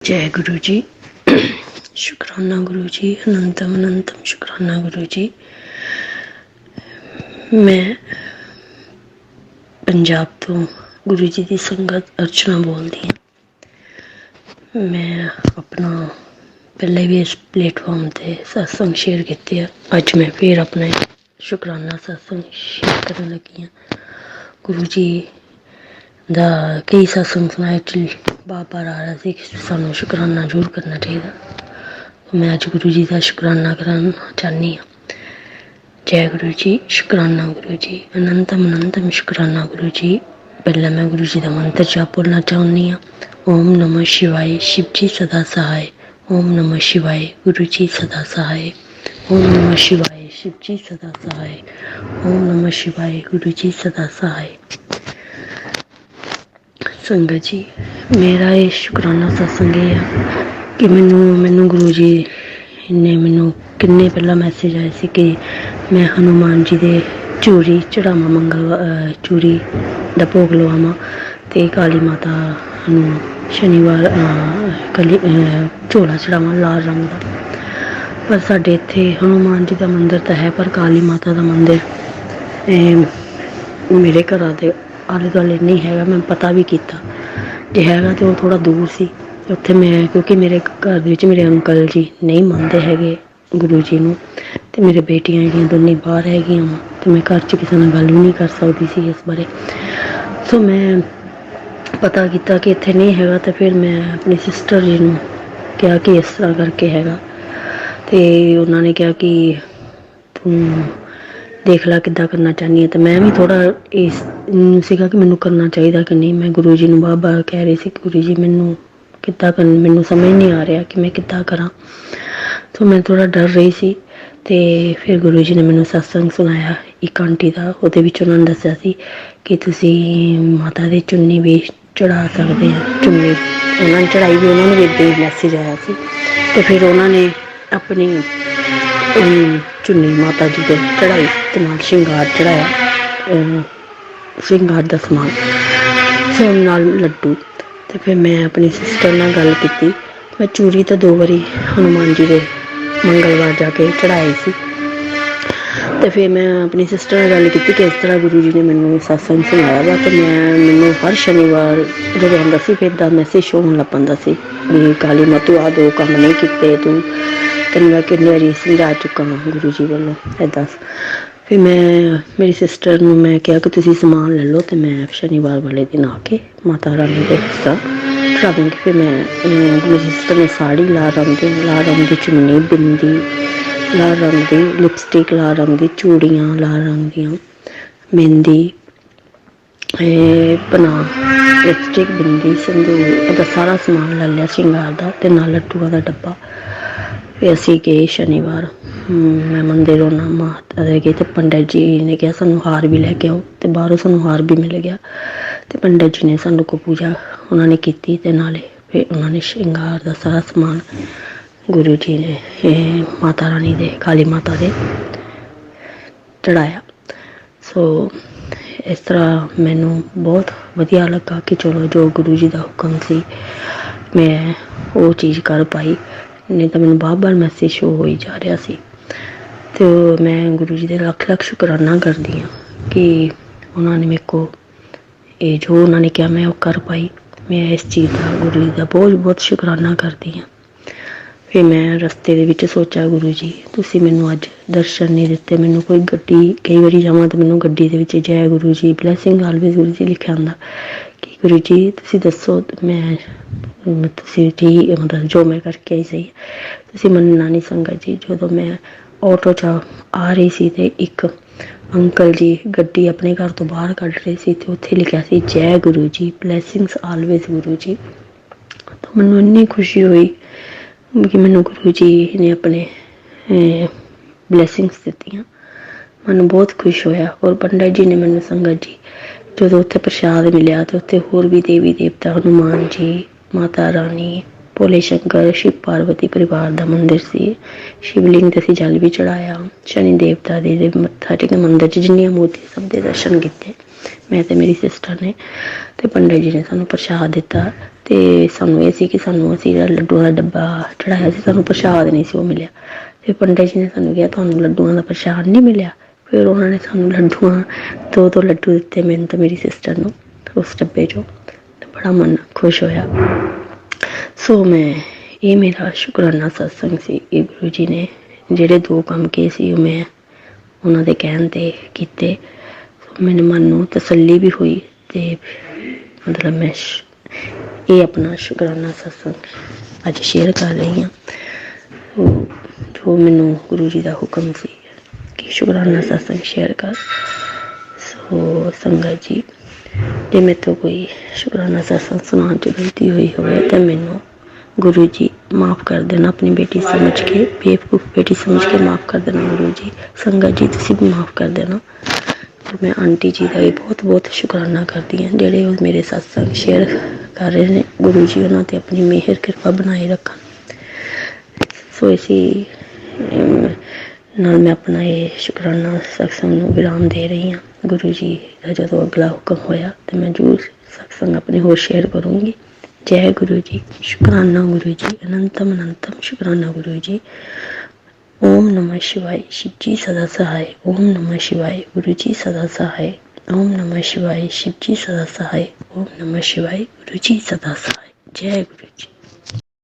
ਜੈ ਗੁਰੂ ਜੀ ਸ਼ੁਕਰਾਨਾ ਗੁਰੂ ਜੀ ਅਨੰਤਮ ਅਨੰਤਮ ਸ਼ੁਕਰਾਨਾ ਗੁਰੂ ਜੀ ਮੈਂ ਪੰਜਾਬ ਤੋਂ ਗੁਰੂ ਜੀ ਦੀ ਸੰਗਤ ਅਰਚਨਾ ਬੋਲਦੀ ਹਾਂ ਮੈਂ ਆਪਣਾ ਪਹਿਲੇ ਵੀ ਇਸ ਪਲੇਟਫਾਰਮ ਤੇ ਸਤਸੰਗ ਸ਼ੇਅਰ ਕੀਤੇ ਆ ਅੱਜ ਮੈਂ ਫਿਰ ਆਪਣੇ ਸ਼ੁਕਰਾਨਾ ਸਤਸੰਗ ਸ਼ੇਅਰ ਕਰਨ ਲੱਗੀ ਹਾਂ ਗੁਰੂ ਜੀ ਦਾ ਕਈ ਸਤਸੰਗ ਸੁਣਾਇਆ ਬਾਬਾ ਆ ਰਿਹਾ ਸੀ ਕਿ ਸਾਨੂੰ ਸ਼ੁਕਰਾਨਾ ਜ਼ਰੂਰ ਕਰਨਾ ਚਾਹੀਦਾ ਮੈਂ ਅੱਜ ਗੁਰੂ ਜੀ ਦਾ ਸ਼ੁਕਰਾਨਾ ਕਰਨਾ ਚਾਹਨੀ ਹਾਂ ਜੈ ਗੁਰੂ ਜੀ ਸ਼ੁਕਰਾਨਾ ਗੁਰੂ ਜੀ ਅਨੰਤਮ ਅਨੰਤਮ ਸ਼ੁਕਰਾਨਾ ਗੁਰੂ ਜੀ ਪਹਿਲਾਂ ਮੈਂ ਗੁਰੂ ਜੀ ਦਾ ਮੰਤਰ ਜਾਪ ਬੋਲਣਾ ਚਾਹੁੰਦੀ ਹਾਂ ਓਮ ਨਮः ਸ਼ਿਵਾਏ ਸ਼ਿਵ ਜੀ ਸਦਾ ਸਹਾਇ ਓਮ ਨਮः ਸ਼ਿਵਾਏ ਗੁਰੂ ਜੀ ਸਦਾ ਸਹਾਇ ਓਮ ਨਮः ਸ਼ਿਵਾਏ ਸ਼ਿਵ ਜੀ ਸਦਾ ਸਹਾਇ ਓਮ ਨਮः ਸ਼ਿਵਾਏ ਗੁਰੂ ਜੀ ਸਦਾ ਸਹਾਇ ਸੰਗਤ ਜੀ ਮੇਰਾ ਇਹ ਸ਼ੁਕਰਾਨਾ ਸਤਸੰਗ ਇਹ ਆ ਕਿ ਮੈਨੂੰ ਮੈਨੂੰ ਗੁਰੂ ਜੀ ਨੇ ਮੈਨੂੰ ਕਿੰਨੇ ਪਹਿਲਾਂ ਮੈਸੇਜ ਆਏ ਸੀ ਕਿ ਮੈਂ ਹਨੂਮਾਨ ਜੀ ਦੇ ਚੂਰੀ ਚੜਾਵਾਂ ਮੰਗਲ ਅਹ ਚੂਰੀ ਦਾ ਭੋਗ ਲਵਾਵਾਂ ਤੇ ਕਾਲੀ ਮਾਤਾ ਨੂੰ ਸ਼ਨੀਵਾਰ ਕਲੀ ਅਹ, ਝੋਲਾ ਚੜਾਵਾਂ ਲਾਲ ਰੰਗ ਦਾ। ਪਰ ਸਾਡੇ ਇੱਥੇ ਹਨੂਮਾਨ ਜੀ ਦਾ ਮੰਦਿਰ ਤਾਂ ਹੈ ਪਰ ਕਾਲੀ ਮਾਤਾ ਦਾ ਮੰਦਿਰ ਮੇਰੇ ਘਰਾਂ ਦੇ ਆਲੇ ਦੁਆਲੇ ਨਹੀਂ ਹੈਗਾ, ਮੈਂ ਪਤਾ ਵੀ ਕੀਤਾ। ਜੇ ਹੈਗਾ ਤੇ ਉਹ ਥੋੜਾ ਦੂਰ ਸੀ। ਤੇ ਉੱਥੇ ਮੈਂ, ਕਿਉਂਕਿ ਮੇਰੇ ਘਰ ਦੇ ਵਿੱਚ ਮੇਰੇ ਅੰਕਲ ਜੀ ਨਹੀਂ ਮੰਨਦੇ ਹੈਗੇ ਗੁਰੂ ਜੀ ਨੂੰ, ਤੇ ਮੇਰੇ ਬੇਟੀਆਂ ਜਿਹੜੀਆਂ ਦੋਨੇ ਬਾਹਰ ਹੈਗੀਆਂ ਵਾਂ, ਤੇ ਮੈਂ ਘਰ 'ਚ ਕਿਸੇ ਨਾਲ ਗੱਲ ਵੀ ਨਹੀਂ ਕਰ ਸਕਦੀ ਸੀ ਇਸ ਬਾਰੇ। ਸੋ ਮੈਂ ਪਤਾ ਕੀਤਾ ਕਿ ਇੱਥੇ ਨਹੀਂ ਹੈਗਾ ਤੇ ਫਿਰ ਮੈਂ ਆਪਣੀ ਸਿਸਟਰ ਜੀ ਨੂੰ ਕਿਹਾ ਕਿ ਇਸ ਤਰ੍ਹਾਂ ਕਰਕੇ ਹੈਗਾ। ਤੇ ਉਹਨਾਂ ਨੇ ਕਿਹਾ ਕਿ ਤੂੰ ਦੇਖ ਲੈ ਕਿੱਦਾਂ ਕਰਨਾ ਚਾਹਨੀ ਹੈ ਤੇ ਮੈਂ ਵੀ ਥੋੜਾ ਇਸ ਨੂੰ ਸੀਗਾ ਕਿ ਮੈਨੂੰ ਕਰਨਾ ਚਾਹੀਦਾ ਕਿ ਨਹੀਂ। ਮੈਂ ਗੁਰੂ ਜੀ ਨੂੰ ਬਾਬਾ ਕਹਿ ਰਹੀ ਸੀ ਕਿ ਗੁਰੂ ਜੀ ਮੈਨੂੰ ਕਿੱਦਾਂ ਕਰਨ, ਮੈਨੂੰ ਸਮਝ ਨਹੀਂ ਆ ਰਿਹਾ ਕਿ ਮੈਂ ਕਿੱਦਾਂ ਕਰਾਂ। ਸੋ ਮੈਂ ਥੋੜਾ ਡਰ ਰਹੀ ਸੀ ਤੇ ਫਿਰ ਗੁਰੂ ਜੀ ਨੇ ਮੈਨੂੰ ਸਤਸੰਗ ਸੁਣਾਇਆ ਇੱਕ ਆਂਟੀ ਦਾ। ਉਹਦੇ ਵਿੱਚ ਉਹਨਾਂ ਨੇ ਦੱਸਿਆ ਸੀ ਕਿ ਤੁਸੀਂ ਮਾਤਾ ਦੇ ਚੁੰਨੀ ਵੀ ਚੜਾ ਸਕਦੇ ਆ, ਚੁੰਨੀ ਉਹਨਾਂ ਨੇ ਚੜਾਈ ਵੀ ਉਹਨਾਂ ਨੂੰ ਵੀ ਇੱਦਾਂ ਹੀ ਮੈਸੇਜ ਆਇਆ ਸੀ। ਤੇ ਫਿਰ ਉਹਨਾਂ ਨੇ ਆਪਣੀ ਚੁੰਨੀ ਮਾਤਾ ਜੀ ਦੇ ਚੜਾਈ ਤੇ ਨਾਲ ਸ਼ਿੰਗਾਰ ਚੜਾਇਆ ਸ਼ਿੰਗਾਰ ਦਾ ਸਮਾਨ। ਫਿਰ ਨਾਲ ਲੱਡੂ। ਤੇ ਫਿਰ ਮੈਂ ਆਪਣੀ ਸਿਸਟਰ ਨਾਲ ਗੱਲ ਕੀਤੀ। ਮੈਂ ਚੂਰੀ ਤਾਂ ਦੋ ਵਾਰੀ ਹਨੂਮਾਨ ਜੀ ਦੇ ਮੰਗਲਵਾਰ ਜਾ ਕੇ ਚੜਾਈ ਸੀ। ਤੇ ਫਿਰ ਮੈਂ ਆਪਣੀ ਸਿਸਟਰ ਨਾਲ ਗੱਲ ਕੀਤੀ ਕਿ ਇਸ ਤਰ੍ਹਾਂ ਗੁਰੂ ਜੀ ਨੇ ਮੈਨੂੰ ਸਤਸੰਗ ਸੁਣਾਇਆ ਵਾ ਤੇ ਮੈਂ ਮੈਨੂੰ ਹਰ ਸ਼ਨੀਵਾਰ ਜਦੋਂ ਆਉਂਦਾ ਸੀ ਫਿਰ ਦਾ ਮੈਸੇਜ ਸ਼ੋ ਹੋਣ ਲੱਗ ਪੈਂਦਾ ਸੀ ਵੀ ਕਾਲੀ ਮਾਤੂ ਆ ਦੋ ਕੰਮ ਨਹੀਂ ਕੀਤੇ, ਤੂੰ ਤੈਨੂੰ ਮੈਂ ਕਿੰਨੀ ਵਾਰੀ ਸਮਝਾ ਚੁੱਕਾ ਹਾਂ ਗੁਰੂ ਜੀ ਵੱਲੋਂ, ਏਦਾਂ ਫਿਰ ਮੈਂ, ਮੇਰੀ ਸਿਸਟਰ ਨੂੰ ਮੈਂ ਕਿਹਾ ਕਿ ਤੁਸੀਂ ਸਮਾਨ ਲੈ ਲਓ ਤੇ ਮੈਂ ਸ਼ਨੀਵਾਰ ਵਾਲੇ ਦਿਨ ਆ ਕੇ ਮਾਤਾ ਰਾਣੀ ਦੇ ਹਿੱਸਾ ਟਰਾਵਿੰਗ ਫਿਰ ਮੈਂ ਮੇਰੀ ਸਿਸਟਰ ਨੇ ਸਾੜੀ ਲਾਲ ਰੰਗ ਦੀ ਲਾਲ ਰੰਗ ਦੀ ਚੁੰਨੀ ਬਿੰਦੀ ਲਾਲ ਰੰਗ ਦੀ ਲਿਪਸਟਿਕ ਲਾਲ ਰੰਗ ਦੀ ਚੂੜੀਆਂ ਲਾਲ ਰੰਗ ਦੀਆਂ ਮਹਿੰਦੀ, ਇਹ ਬਣਾ ਲਿਪਸਟਿਕ ਬਿੰਦੀ, ਸਿੰਦੂਰ ਇਹਦਾ ਸਾਰਾ ਸਮਾਨ ਲੈ ਲਿਆ ਸ਼ਿੰਗਾਰ ਦਾ ਤੇ ਨਾਲ ਲੱਡੂਆਂ ਦਾ ਡੱਬਾ। ਫਿਰ ਅਸੀਂ ਗਏ ਸ਼ਨੀਵਾਰ। ਮੈਂ ਮੰਦਿਰੋਂ ਨਾ ਮਾਤਾ ਦੇ ਗਏ ਤੇ ਪੰਡਤ ਜੀ ਨੇ ਕਿਹਾ ਸਾਨੂੰ ਹਾਰ ਵੀ ਲੈ ਕੇ ਆਓ ਤੇ ਬਾਹਰੋਂ ਸਾਨੂੰ ਹਾਰ ਵੀ ਮਿਲ ਗਿਆ। ਤੇ ਪੰਡਤ ਜੀ ਨੇ ਸਾਨੂੰ ਕੋ ਪੂਜਾ ਉਹਨਾਂ ਨੇ ਕੀਤੀ ਤੇ ਨਾਲੇ ਫਿਰ ਉਹਨਾਂ ਨੇ ਸ਼ਿੰਗਾਰ ਦਾ ਸਾਰਾ ਸਮਾਨ ਗੁਰੂ ਜੀ ਨੇ ਮਾਤਾ ਰਾਣੀ ਦੇ, ਕਾਲੀ ਮਾਤਾ ਦੇ ਚੜਾਇਆ। ਸੋ ਇਸ ਤਰ੍ਹਾਂ ਮੈਨੂੰ ਬਹੁਤ ਵਧੀਆ ਲੱਗਾ ਕਿ ਚਲੋ ਜੋ ਗੁਰੂ ਜੀ ਦਾ ਹੁਕਮ ਸੀ, ਮੈਂ ਉਹ ਚੀਜ਼ ਕਰ ਪਾਈ। ਨਹੀਂ ਤਾਂ ਮੈਨੂੰ ਬਾਰ-ਬਾਰ ਮੈਸੇਜ ਸ਼ੋ ਹੋਈ ਜਾ ਰਿਹਾ ਸੀ। ਤੇ ਉਹ ਮੈਂ ਗੁਰੂ ਜੀ ਦੇ ਲੱਖ ਲੱਖ ਸ਼ੁਕਰਾਨਾ ਕਰਦੀ ਹਾਂ ਕਿ ਉਹਨਾਂ ਨੇ ਮੇਰੇ ਕੋ ਇਹ ਜੋ ਉਹਨਾਂ ਨੇ ਕਿਹਾ ਮੈਂ ਉਹ ਕਰ ਪਾਈ। ਮੈਂ ਇਸ ਚੀਜ਼ ਦਾ ਗੁਰੂ ਜੀ ਦਾ ਬਹੁਤ ਬਹੁਤ ਸ਼ੁਕਰਾਨਾ ਕਰਦੀ ਹਾਂ। ਫਿਰ ਮੈਂ ਰਸਤੇ ਦੇ ਵਿੱਚ ਸੋਚਿਆ, ਗੁਰੂ ਜੀ, ਤੁਸੀਂ ਮੈਨੂੰ ਅੱਜ ਦਰਸ਼ਨ ਨਹੀਂ ਦਿੱਤੇ, ਮੈਨੂੰ ਕੋਈ ਗੱਡੀ, ਕਈ ਵਾਰੀ ਜਾਵਾਂ ਤਾਂ ਮੈਨੂੰ ਗੱਡੀ ਦੇ ਵਿੱਚ ਜੈ ਗੁਰੂ ਜੀ ਬਲੇਸਿੰਗ ਆਲਵੇਜ਼ ਗੁਰੂ ਜੀ ਲਿਖਿਆ ਹੁੰਦਾ। ਗੁਰੂ ਜੀ ਤੁਸੀਂ ਦੱਸੋ ਮੈਂ ਤੁਸੀਂ ਠੀਕ ਮਤਲਬ ਜੋ ਮੈਂ ਕਰਕੇ ਆਈ ਸਹੀ। ਤੁਸੀਂ ਮੰਨਣਾ ਨਹੀਂ ਸੰਗਤ ਜੀ, ਜਦੋਂ ਮੈਂ ਆਟੋ 'ਚ ਆ ਰਹੀ ਸੀ ਤੇ ਇੱਕ ਅੰਕਲ ਜੀ ਗੱਡੀ ਆਪਣੇ ਘਰ ਤੋਂ ਬਾਹਰ ਕੱਢ ਰਹੇ ਸੀ ਤੇ ਉੱਥੇ ਲਿਖਿਆ ਸੀ, ਜੈ ਗੁਰੂ ਜੀ ਬਲੇਸਿੰਗਸ ਆਲਵੇਜ਼ ਗੁਰੂ ਜੀ। ਤਾਂ ਮੈਨੂੰ ਇੰਨੀ ਖੁਸ਼ੀ ਹੋਈ ਕਿ ਮੈਨੂੰ ਗੁਰੂ ਜੀ ਨੇ ਆਪਣੇ ਬਲੇਸਿੰਗਸ ਦਿੱਤੀਆਂ। ਮੈਨੂੰ ਬਹੁਤ ਖੁਸ਼ ਹੋਇਆ ਔਰ ਪੰਡਤ ਜੀ ਨੇ ਮੈਨੂੰ ਸੰਗਤ ਜੀ ਜਦੋਂ ਉੱਥੇ ਪ੍ਰਸ਼ਾਦ ਮਿਲਿਆ ਤੇ ਉੱਥੇ ਹੋਰ ਵੀ ਦੇਵੀ ਦੇਵਤਾ ਹਨੂਮਾਨ ਜੀ, ਮਾਤਾ ਰਾਣੀ, ਭੋਲੇ ਸ਼ੰਕਰ, ਸ਼ਿਵ ਪਾਰਵਤੀ ਪਰਿਵਾਰ ਦਾ ਮੰਦਿਰ ਸੀ। ਸ਼ਿਵਲਿੰਗ ਤੇ ਅਸੀਂ ਜਲ ਵੀ ਚੜਾਇਆ ਸ਼ਨੀ ਦੇਵਤਾ ਦੇ ਮੱਥਾ ਟੇਕ ਮੰਦਿਰ ਚ ਜਿੰਨੀਆਂ ਮੂਰਤੀਆਂ ਸਭ ਦੇ ਦਰਸ਼ਨ ਕੀਤੇ। ਮੈਂ ਤੇ ਮੇਰੀ ਸਿਸਟਰ ਨੇ ਤੇ ਪੰਡਿਤ ਜੀ ਨੇ ਸਾਨੂੰ ਪ੍ਰਸ਼ਾਦ ਦਿੱਤਾ ਤੇ ਸਾਨੂੰ ਇਹ ਸੀ ਕਿ ਸਾਨੂੰ ਅਸੀਂ ਜਿਹੜਾ ਲੱਡੂਆਂ ਦਾ ਡੱਬਾ ਚੜਾਇਆ ਸੀ, ਸਾਨੂੰ ਪ੍ਰਸ਼ਾਦ ਨਹੀਂ ਸੀ ਉਹ ਮਿਲਿਆ। ਤੇ ਪੰਡਿਤ ਜੀ ਨੇ ਸਾਨੂੰ ਕਿਹਾ, ਤੁਹਾਨੂੰ ਲੱਡੂਆਂ ਦਾ ਪ੍ਰਸ਼ਾਦ ਨਹੀਂ ਮਿਲਿਆ। ਫਿਰ ਉਹਨਾਂ ਨੇ ਸਾਨੂੰ ਲੱਡੂਆਂ ਦੋ ਦੋ ਲੱਡੂ ਦਿੱਤੇ, ਮੈਨੂੰ ਤੇ ਮੇਰੀ ਸਿਸਟਰ ਨੂੰ ਉਸ ਡੱਬੇ 'ਚੋਂ, ਤੇ ਬੜਾ ਮਨ ਖੁਸ਼ ਹੋਇਆ। ਸੋ ਮੈਂ, ਇਹ ਮੇਰਾ ਸ਼ੁਕਰਾਨਾ ਸਤਸੰਗ ਸੀ ਇਹ ਗੁਰੂ ਜੀ ਨੇ ਜਿਹੜੇ ਦੋ ਕੰਮ ਕੀਤੇ ਸੀ, ਉਹ ਮੈਂ ਉਹਨਾਂ ਦੇ ਕਹਿਣ ਤੇ ਕੀਤੇ। ਮੈਨੂੰ ਮਨ ਨੂੰ ਤਸੱਲੀ ਵੀ ਹੋਈ ਤੇ ਮਤਲਬ ਮੈਂ ਇਹ ਆਪਣਾ ਸ਼ੁਕਰਾਨਾ ਸਤਸੰਗ ਅੱਜ ਸ਼ੇਅਰ ਕਰ ਰਹੀ ਹਾਂ। ਜੋ ਮੈਨੂੰ ਗੁਰੂ ਜੀ ਦਾ ਹੁਕਮ ਸੀ ਕਿ ਸ਼ੁਕਰਾਨਾ ਸਤਸੰਗ ਸ਼ੇਅਰ ਕਰ ਸੋ ਸੰਗਤ ਜੀ ਜੇ ਮੇਰੇ ਤੋਂ ਕੋਈ ਸ਼ੁਕਰਾਨਾ ਸਤਸੰਗ ਸੁਣਾਉਣ ਚ ਗਲਤੀ ਹੋਈ ਹੋਵੇ ਤਾਂ ਮੈਨੂੰ ਗੁਰੂ ਜੀ ਮਾਫ ਕਰ ਦੇਣਾ ਆਪਣੀ ਬੇਟੀ ਸਮਝ ਕੇ ਬੇਵਕੂਫ ਬੇਟੀ ਸਮਝ ਕੇ ਮਾਫ ਕਰ ਦੇਣਾ ਗੁਰੂ ਜੀ ਸੰਗਤ ਜੀ ਤੁਸੀਂ ਵੀ ਮਾਫ ਕਰ ਦੇਣਾ ਤੇ ਮੈਂ ਆਂਟੀ ਜੀ ਦਾ ਵੀ ਬਹੁਤ ਬਹੁਤ ਸ਼ੁਕਰਾਨਾ ਕਰਦੀ ਹਾਂ ਜਿਹੜੇ ਉਹ ਮੇਰੇ ਸਤਸੰਗ ਸ਼ੇਅਰ ਕਰ ਰਹੇ ਨੇ ਗੁਰੂ ਜੀ ਉਹਨਾਂ ਤੇ ਆਪਣੀ ਮਿਹਰ ਕਿਰਪਾ ਬਣਾਈ ਰੱਖਣ ਸੋ ਇਸੀ ਨਾਲ ਮੈਂ ਆਪਣਾ ਇਹ ਸ਼ੁਕਰਾਨਾ ਸਤਸੰਗ ਨੂੰ ਵਿਰਾਮ ਦੇ ਰਹੀ ਹਾਂ ਗੁਰੂ ਜੀ ਦਾ ਜਦੋਂ ਅਗਲਾ ਹੁਕਮ ਹੋਇਆ ਤੇ ਮੈਂ ਜ਼ਰੂਰ ਸਤਸੰਗ ਆਪਣੇ ਹੋਰ ਸ਼ੇਅਰ ਕਰੂੰਗੀ ਜੈ ਗੁਰੂ ਜੀ ਸ਼ੁਕਰਾਨਾ ਗੁਰੂ ਜੀ ਅਨੰਤਮ ਅਨੰਤਮ ਸ਼ੁਕਰਾਨਾ ਗੁਰੂ ਜੀ ਓਮ ਨਮः शिवाय शिव जी सदा सहाय ओम नमः शिवाय गुरु जी सदा सहाय ओम नमः शिवाय शिव जी सदा सहाय ओम नमः शिवाय गुरु जी सदा सहाय जय गुरु जी